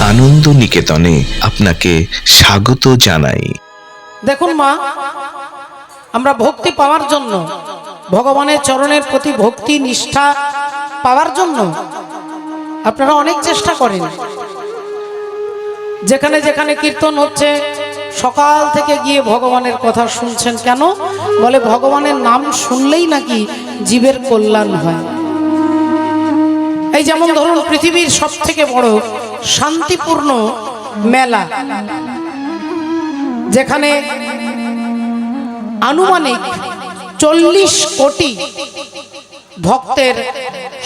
আনন্দ নিকেতনে আপনাকে স্বাগত জানাই। দেখুন মা, আমরা ভক্তি পাওয়ার জন্য, ভগবানের চরণের প্রতি ভক্তি, নিষ্ঠা পাওয়ার জন্য আপনারা অনেক চেষ্টা করেন। যেখানে যেখানে কীর্তন হচ্ছে, সকাল থেকে গিয়ে ভগবানের কথা শুনছেন কেন? বলে ভগবানের নাম শুনলেই নাকি জীবের কল্যাণ হয়। এই যেমন ধরুন, পৃথিবীর সব থেকে বড় শান্তিপূর্ণ মেলা, যেখানে আনুমানিক চল্লিশ কোটি ভক্তের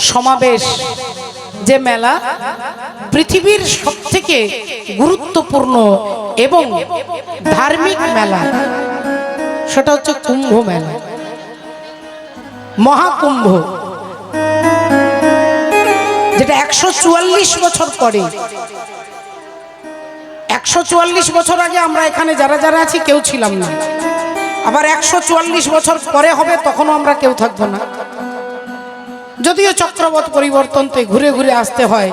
সমাবেশ যে মেলা পৃথিবীর সব থেকে গুরুত্বপূর্ণ এবং ধার্মিক মেলা, সেটা হচ্ছে কুম্ভ মেলা, মহাকুম্ভ। যেটা একশো বছর পরে। একশো চুয়াল্লিশ বছর আগে আমরা এখানে যারা যারা আছি, কেউ ছিলাম না। আবার একশো চুয়াল্লিশ বছর পরে হবে, তখনও আমরা কেউ থাকব না। যদিও চক্রবত পরিবর্তনতে ঘুরে ঘুরে আসতে হয়।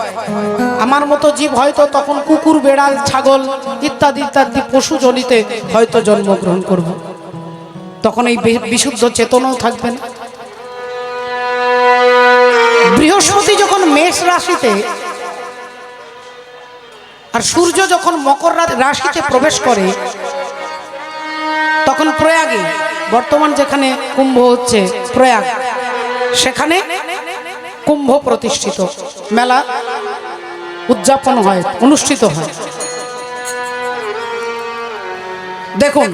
আমার মতো জীব হয়তো তখন কুকুর, বেড়াল, ছাগল ইত্যাদি ইত্যাদি পশু জনিতে হয়তো জন্মগ্রহণ করব। তখন এই বিশুদ্ধ চেতনাও থাকবে না। বৃহস্পতি মেষ রাশিতে আর সূর্য যখন মকর রাশিতে প্রবেশ করে, তখন প্রয়াগে, বর্তমান যেখানে কুম্ভ হচ্ছে প্রয়াগ, সেখানে কুম্ভ প্রতিষ্ঠিত, মেলা উদযাপন হয়, অনুষ্ঠিত হয়। দেখুন,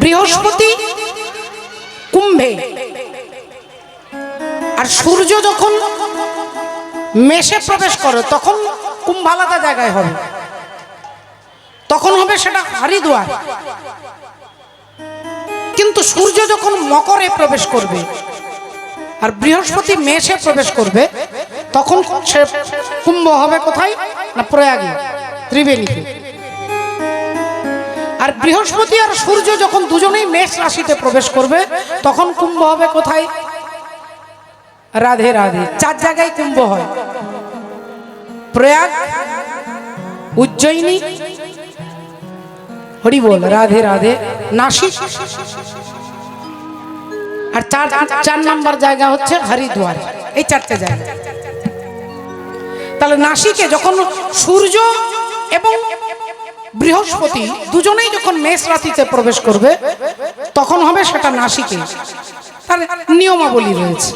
বৃহস্পতি কুম্ভে আর সূর্য যখন মেষে প্রবেশ করে, তখন কুম্ভ আলাদা জায়গায় হবে। তখন হবে সেটা হরিদ্বার। কিন্তু সূর্য যখন মকরে প্রবেশ করবে আর বৃহস্পতি মেষে প্রবেশ করবে, তখন সে কুম্ভ হবে কোথায় না প্রয়াগে ত্রিবেণীতে আর বৃহস্পতি আর সূর্য যখন দুজনেই মেষ রাশিতে প্রবেশ করবে, তখন কুম্ভ হবে কোথায়? রাধে রাধে। চার জায়গায় কুম্ভ হয়। প্রয়াগ, উজ্জয়িনী হরি বল রাধে রাধে। নাসিক। আর চার চার নাম্বার জায়গা হচ্ছে হরিদ্বার। এই চারটে জায়গা। তাহলে নাসিকে যখন সূর্য এবং বৃহস্পতি দুজনেই যখন মেষ রাশিতে প্রবেশ করবে, তখন হবে সেটা নাসিকে। তার নিয়মাবলী রয়েছে।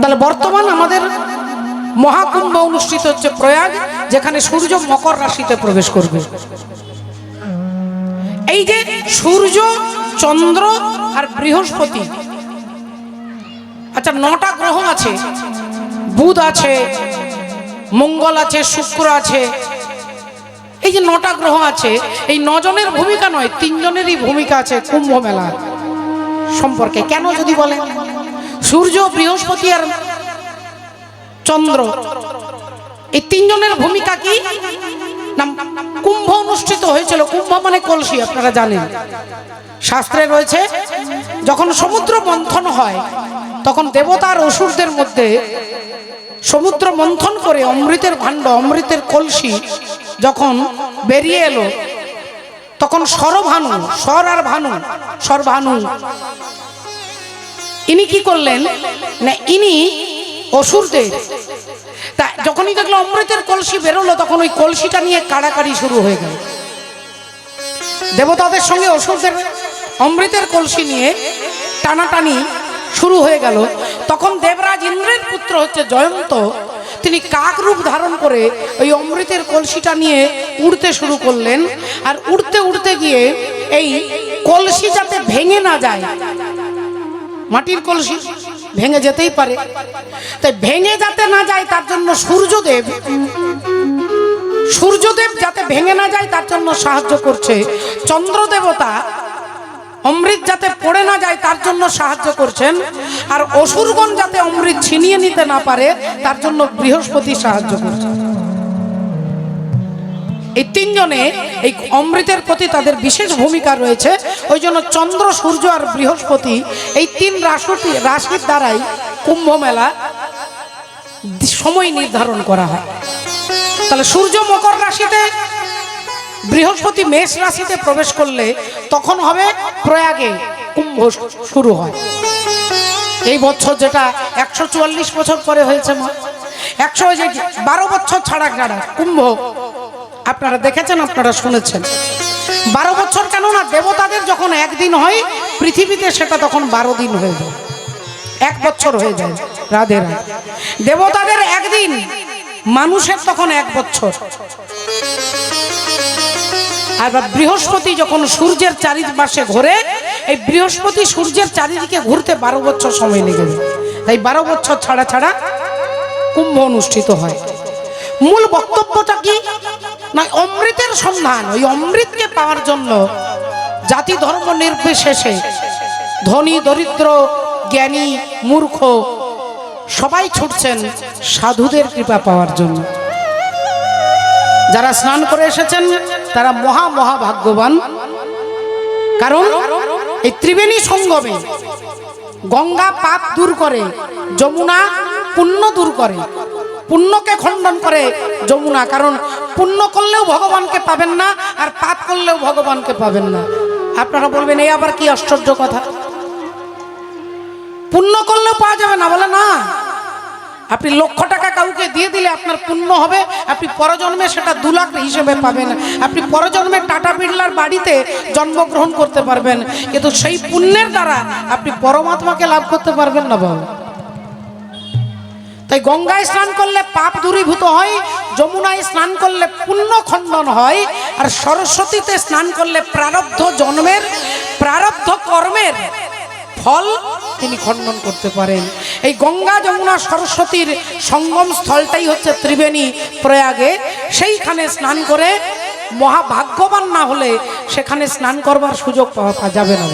তাহলে বর্তমান আমাদের মহাকুম্ভ অনুষ্ঠিত হচ্ছে প্রয়াগ, যেখানে সূর্য মকর রাশিতে প্রবেশ করবে। এই যে সূর্য, চন্দ্র আর বৃহস্পতি আচ্ছা নটা গ্রহ আছে। বুধ আছে, মঙ্গল আছে, শুক্র আছে। এই যে নটা গ্রহ আছে, এই নজনের ভূমিকা নয়, তিনজনেরই ভূমিকা আছে কুম্ভ মেলা সম্পর্কে। কেন যদি বলেন? সূর্য, বৃহস্পতি আর চন্দ্র। এই তিনজনের ভূমিকা কি? কুম্ভ অনুষ্ঠিত হয়েছিল। কুম্ভ মানে কলসি, আপনারা জানেন। শাস্ত্রে রয়েছে, যখন সমুদ্র মন্থন হয়, তখন দেবতার অসুরদের মধ্যে সমুদ্র মন্থন করে অমৃতের ভাণ্ড, অমৃতের কলসি যখন বেরিয়ে এলো, তখন সরভানু স্বর আর ভানু, সরভানু ইনি কি করলেন? না, ইনি অসুরদের। তা যখনই দেখল অমৃতের কলসি বেরোলো, তখন ওই কলসিটা নিয়ে কাড়াকাড়ি শুরু হয়ে গেল। দেবতাদের সঙ্গে অসুরদের অমৃতের কলসি নিয়ে টানাটানি শুরু হয়ে গেল। তখন দেবরাজ ইন্দ্রের পুত্র হচ্ছে জয়ন্ত, তিনি কাক রূপ ধারণ করে ওই অমৃতের কলসিটা নিয়ে উড়তে শুরু করলেন। আর উড়তে উড়তে গিয়ে এই কলসি যাতে ভেঙে না যায় মাটির কলসি ভেঙে যেতেই পারে। তাই ভেঙে যাতে না যায়, তার জন্য সূর্যদেব সূর্যদেব যাতে ভেঙে না যায়, তার জন্য সাহায্য করছে। চন্দ্র দেবতা অমৃত যাতে পড়ে না যায়, তার জন্য সাহায্য করছেন। আর অসুরগণ যাতে অমৃত ছিনিয়ে নিতে না পারে, তার জন্য বৃহস্পতি সাহায্য করছে। এই তিনজনে এই অমৃতের প্রতি তাদের বিশেষ ভূমিকা রয়েছে। ওই জন্য চন্দ্র, সূর্য আর বৃহস্পতি এই তিন রাশি রাশির দ্বারাই কুম্ভ মেলা সময় নির্ধারণ করা হয়। তাহলে সূর্য মকর রাশিতে, বৃহস্পতি মেষ রাশিতে প্রবেশ করলে তখন হবে প্রয়াগে কুম্ভ শুরু হয়। এই বছর যেটা একশো চুয়াল্লিশ বছর পরে হয়েছে মা। একশো বারো বছর ছাড়া ছাড়া কুম্ভ আপনারা দেখেছেন, আপনারা শুনেছেন। বারো বছর কেন না দেবতাদের যখন একদিন হয়, পৃথিবীতে সেটা তখন বারো দিন হয়ে যায়। এক বছর হয়ে যায়, রাধে দেবতাদের একদিন, মানুষের তখন এক বছর। আর বৃহস্পতি যখন সূর্যের চারিপাশে ঘোরে, এই বৃহস্পতি সূর্যের চারিদিকে ঘুরতে বারো বছর সময় লেগে যায়। তাই বারো বছর ছাড়া ছাড়া কুম্ভ অনুষ্ঠিত হয়। মূল বক্তব্যটা কি? না অমৃতের সন্ধান, ওই অমৃতকে পাওয়ার জন্য জাতি ধর্ম নির্বিশেষে ধনী, দরিদ্র, জ্ঞানী, মূর্খ সবাই ছুটছেন সাধুদের কৃপা পাওয়ার জন্য। যারা স্নান করে এসেছেন, তারা মহা মহা ভাগ্যবান কারণ এই ত্রিবেণী সঙ্গমে গঙ্গা পাপ দূর করে, যমুনা পুণ্য দূর করে পুণ্যকে খণ্ডন করে যমুনা, কারণ পুণ্য করলেও ভগবানকে পাবেন না আর পাপ করলেও ভগবানকে পাবেন না। আপনারা বলবেন, এই আবার কি আশ্চর্য কথা? পুণ্য করলেও পাওয়া যাবে না, বলে না। আপনি লক্ষ টাকা কাউকে দিয়ে দিলে আপনার পুণ্য হবে, আপনি পরজন্মে সেটা দু লাখ হিসেবে পাবেন। আপনি পরজন্মে টাটা বিড়লার বাড়িতে জন্মগ্রহণ করতে পারবেন। কিন্তু সেই পুণ্যের দ্বারা আপনি পরমাত্মাকে লাভ করতে পারবেন না, বাবা। তাই গঙ্গায় স্নান করলে পাপ দূরীভূত হয়, যমুনায় স্নান করলে পুণ্য খণ্ডন হয়, আর সরস্বতীতে স্নান করলে প্রারব্ধ জন্মের, প্রারব্ধ কর্মের ফল তিনি খণ্ডন করতে পারেন। এই গঙ্গা, যমুনা, সরস্বতীর সঙ্গম স্থলটাই হচ্ছে ত্রিবেণী প্রয়াগে। সেইখানে স্নান করে মহাভাগ্যবান না হলে সেখানে স্নান করবার সুযোগ পাওয়া যাবে না।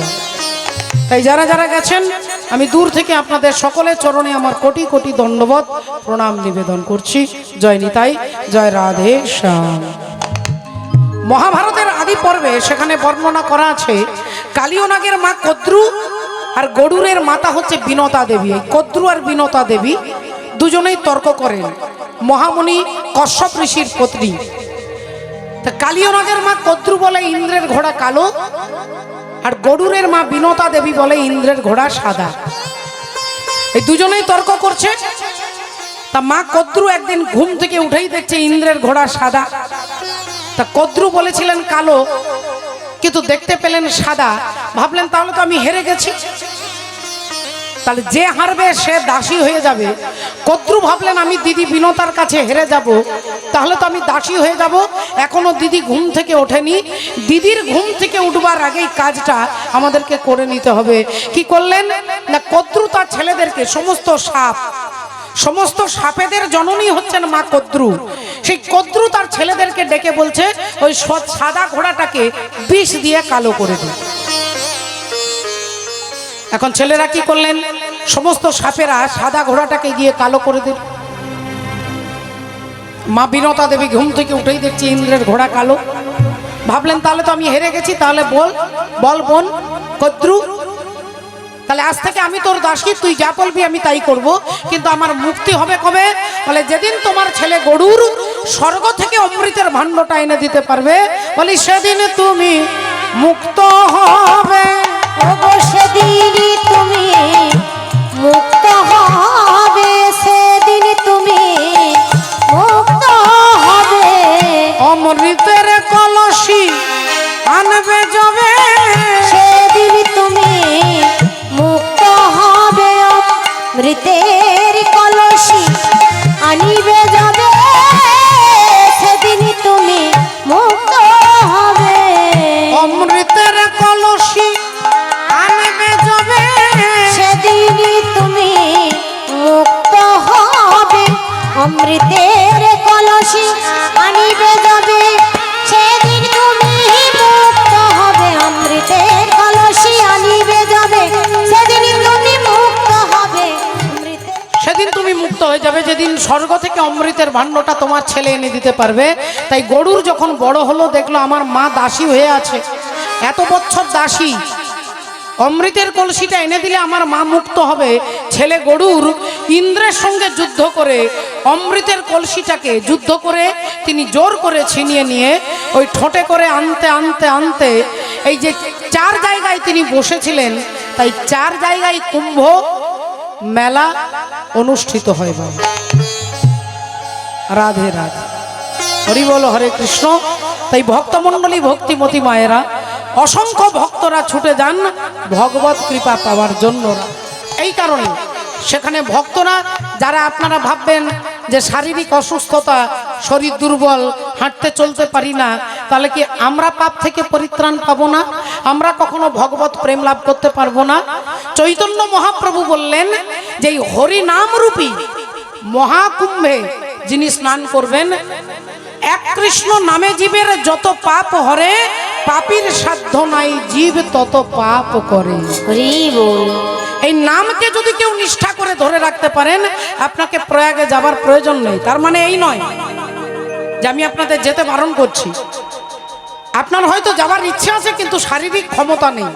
তাই যারা যারা গেছেন আমি দূর থেকে আপনাদের সকলের চরণে আমার কোটি কোটি দণ্ডবত প্রণাম, নিবেদন করছি। জয় নিতাই, জয় রাধে শ্যাম। মহাভারতের আদি পর্বে সেখানে বর্ণনা করা আছে, কালিয়নাগের মা কদ্রু আর গরুরের মাতা হচ্ছে বিনতা দেবী। কদ্রু আর বিনতা দেবী দুজনেই তর্ক করেন। মহামণি কশ্যপ ঋষির পত্নী। তা কালিয়নাগের মা কদ্রু বলে, ইন্দ্রের ঘোড়া কালো আর গরুরের মা বিনতা দেবী বলে ইন্দ্রের ঘোড়া সাদা। এই দুজনেই তর্ক করছে। তা মা কদ্রু একদিন ঘুম থেকে উঠেই দেখছে ইন্দ্রের ঘোড়া সাদা। তা কদ্রু বলেছিলেন, কালো, কিন্তু দেখতে পেলেন সাদা। ভাবলেন, তাহলে তো আমি হেরে গেছি। তাহলে যে হারবে সে দাসী হয়ে যাবে। কদ্রু ভাবলেন, আমি দিদি বিনতার কাছে হেরে যাব। তাহলে তো আমি দাসী হয়ে যাব। এখনও দিদি ঘুম থেকে ওঠেনি। দিদির ঘুম থেকে উঠবার আগেই কাজটা আমাদেরকে করে নিতে হবে। কি করলেন? না কদ্রু তার ছেলেদেরকে, সমস্ত সাপ, সমস্ত সাপেদের জননী হচ্ছেন মা কদ্রু সেই কদ্রু তার ছেলেদেরকে ডেকে বলছে, ওই সাদা ঘোড়াটাকে বিষ দিয়ে কালো করে দিন। এখন ছেলেরা কি করলেন? সমস্ত সাপেরা সাদা ঘোড়াটাকে গিয়ে কালো করে দিল। মা বিনতা দেবী ঘুম থেকে উঠেই দেখছি ইন্দ্রের ঘোড়া কালো। ভাবলেন, তাহলে তো আমি হেরে গেছি, তাহলে বল বল বোন, কদ্রু। তাহলে আজ থেকে আমি তোর দাসী, তুই যা বলবি আমি তাই করব। কিন্তু আমার মুক্তি হবে কবে? বলে, যেদিন তোমার ছেলে গরুর স্বর্গ থেকে অমৃতের ভাণ্ডটা এনে দিতে পারবে, বলি সেদিন তুমি মুক্ত হবে। ওগো সেদিনই তুমি মুক্ত হবে যাবে যেদিন স্বর্গ থেকে অমৃতের ভাণ্ডটা তোমার ছেলে এনে দিতে পারবে, তাই গরুর যখন বড় হলো, দেখল আমার মা দাসী হয়ে আছে। এত বছর দাসী। অমৃতের কলসিটা এনে দিলে আমার মা মুক্ত হবে। ছেলে গরুর ইন্দ্রের সঙ্গে যুদ্ধ করে, অমৃতের কলসিটাকে যুদ্ধ করে, তিনি জোর করে ছিনিয়ে নিয়ে, ওই ঠোঁটে করে আনতে আনতে আনতে, এই যে চার জায়গায় তিনি বসেছিলেন, তাই চার জায়গায় কুম্ভ মেলা অনুষ্ঠিত হয় বাবা রাধে রাধে। হরি বল হরে কৃষ্ণ। তাই ভক্তমণ্ডলী ভক্তিমতী মায়েরা, অসংখ্য ভক্তরা ছুটে যান ভগবত কৃপা পাওয়ার জন্য। এই কারণে সেখানে ভক্তরা, যারা আপনারা ভাববেন যে শারীরিক অসুস্থতা, শরীর দুর্বল, হাঁটতে চলতে পারি না, তাহলে কি আমরা পাপ থেকে পরিত্রাণ পাবো না? আমরা কখনো ভগবত প্রেম লাভ করতে পারব না? চৈতন্য মহাপ্রভু বললেন যে এই হরিনাম রূপী মহাকুম্ভে যিনি স্নান করবেন এক কৃষ্ণ নামে জীবের যত পাপ হরে পাপীর সাধ্য নাই জীব তত পাপ করে। হরি এই নামকে যদি কেউ নিষ্ঠা করে ধরে রাখতে পারেন আপনাকে প্রয়াগে যাবার প্রয়োজন নেই। তার মানে এই নয় যে আমি আপনাদের যেতে বারণ করছি। আপনার হয়তো যাবার ইচ্ছে আছে কিন্তু শারীরিক ক্ষমতা নেই।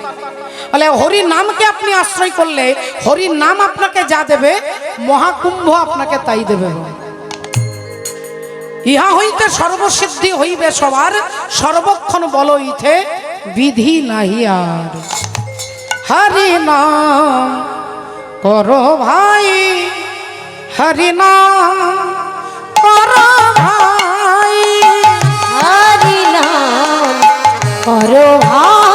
তাহলে হরি নামকে আপনি আশ্রয় করলে হরি নাম আপনাকে যা দেবে, মহাকুম্ভ আপনাকে তাই দেবে। ইহা হইতে সর্বসিদ্ধি হইবে সবার, সর্বক্ষণ বল ইথে, বিধি নাহি আর। হরি নাম করো ভাই, হরি নাম করো ভাই। হরি নাম করো ভাই।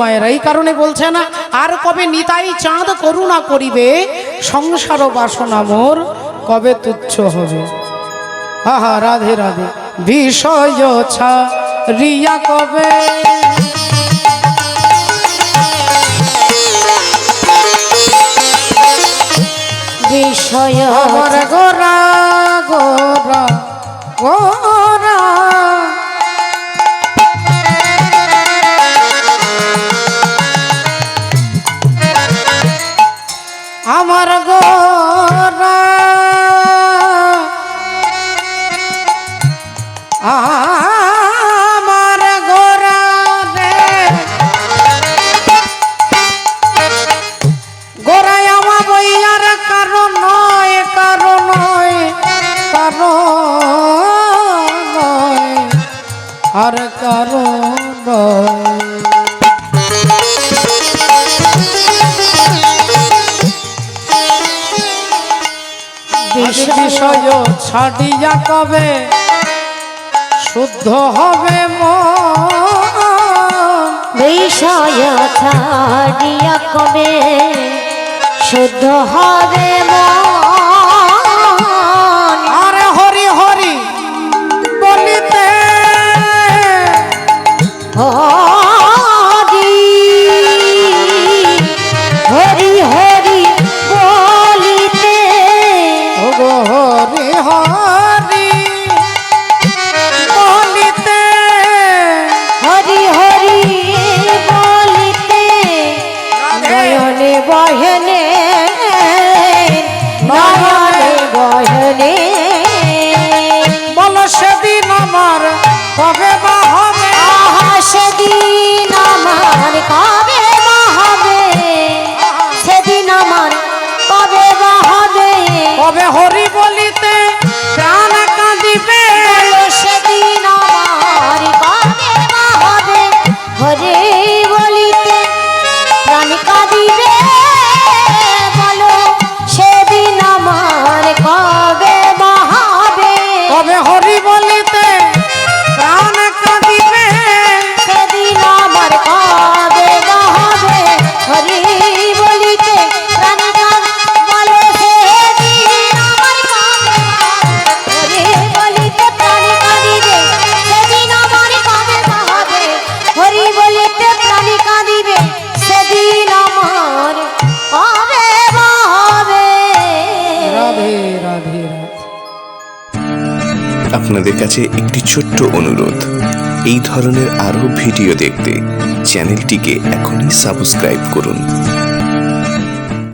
মায়েরা এই কারণে বলছে না আর কবে নিতাই চাঁদ করুণা করিবে সংসার বাসনা মোর কবে তুচ্ছ হবে? আহা রাধে রাধে বিষয় ছা রিয়া কবে? বিষয় গোরা গোরা বিষয় ছাড়িয়া কবে শুদ্ধ হবে বিষয় ছাড়িয়া কবে শুদ্ধ হবে মন। হরিব একটি ছোট্ট অনুরোধ। এই ধরনের আরও ভিডিও দেখতে চ্যানেলটিকে এখনই সাবস্ক্রাইব করুন।